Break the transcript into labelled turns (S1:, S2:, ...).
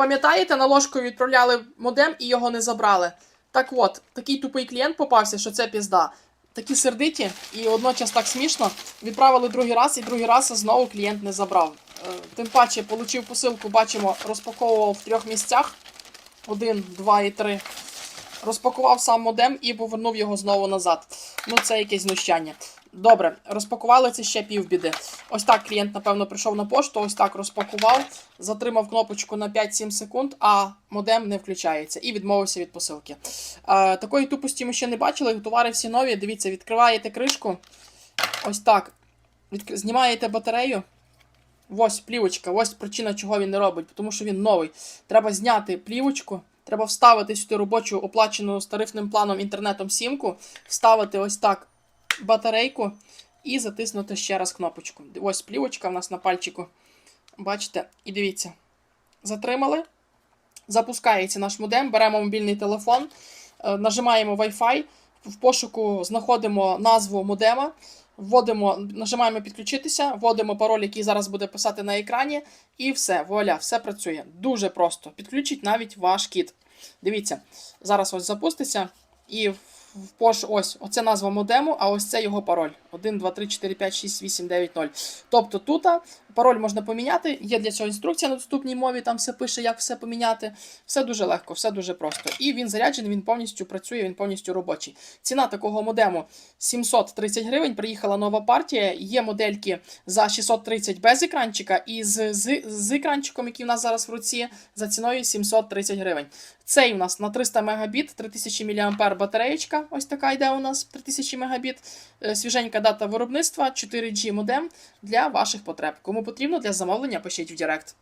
S1: Пам'ятаєте, на ложкою відправляли модем і його не забрали. Так от, такий тупий клієнт попався, що це пізда. Такі сердиті і одночас так смішно. Відправили другий раз, і другий раз знову клієнт не забрав. Е, Тим паче, отримав посилку, бачимо, розпаковував в трьох місцях: один, два і три. Розпакував сам модем і повернув його знову назад. Ну, це якесь знущання. Добре, розпакували це ще півбіди. Ось так клієнт, напевно, прийшов на пошту, ось так розпакував, затримав кнопочку на 5-7 секунд, а модем не включається і відмовився від посилки. Е, такої тупості ми ще не бачили. Товари всі нові. Дивіться, відкриваєте кришку. Ось так. Відк... Знімаєте батарею. Ось плівочка, ось причина, чого він не робить, тому що він новий. Треба зняти плівочку, треба вставити сюди робочу оплачену з тарифним планом інтернетом сімку, вставити ось так батарейку і затиснути ще раз кнопочку. Ось плівочка в нас на пальчику. Бачите? І дивіться. Затримали. Запускається наш модем, беремо мобільний телефон, е, нажимаємо Wi-Fi, в пошуку знаходимо назву модема, вводимо, нажимаємо підключитися, вводимо пароль, який зараз буде писати на екрані, і все, вуаля, все працює. Дуже просто. Підключить навіть ваш кіт. Дивіться, зараз ось запуститься і в пош ось оце назва модему, а ось це його пароль. 1, 2, 3, 4, 5, 6, 8, 9, 0. Тобто тут пароль можна поміняти. Є для цього інструкція на доступній мові, там все пише, як все поміняти. Все дуже легко, все дуже просто. І він заряджений, він повністю працює, він повністю робочий. Ціна такого модему 730 гривень. Приїхала нова партія. Є модельки за 630 без екранчика, і з, з, з екранчиком, який в нас зараз в руці, за ціною 730 гривень. Цей у нас на 300 Мбіт, 3000 мАh батареєчка. Ось така йде у нас 3000 Мбіт. Е, Свіженька дата виробництва, 4G модем для ваших потреб. Кому потрібно для замовлення, пишіть в Директ.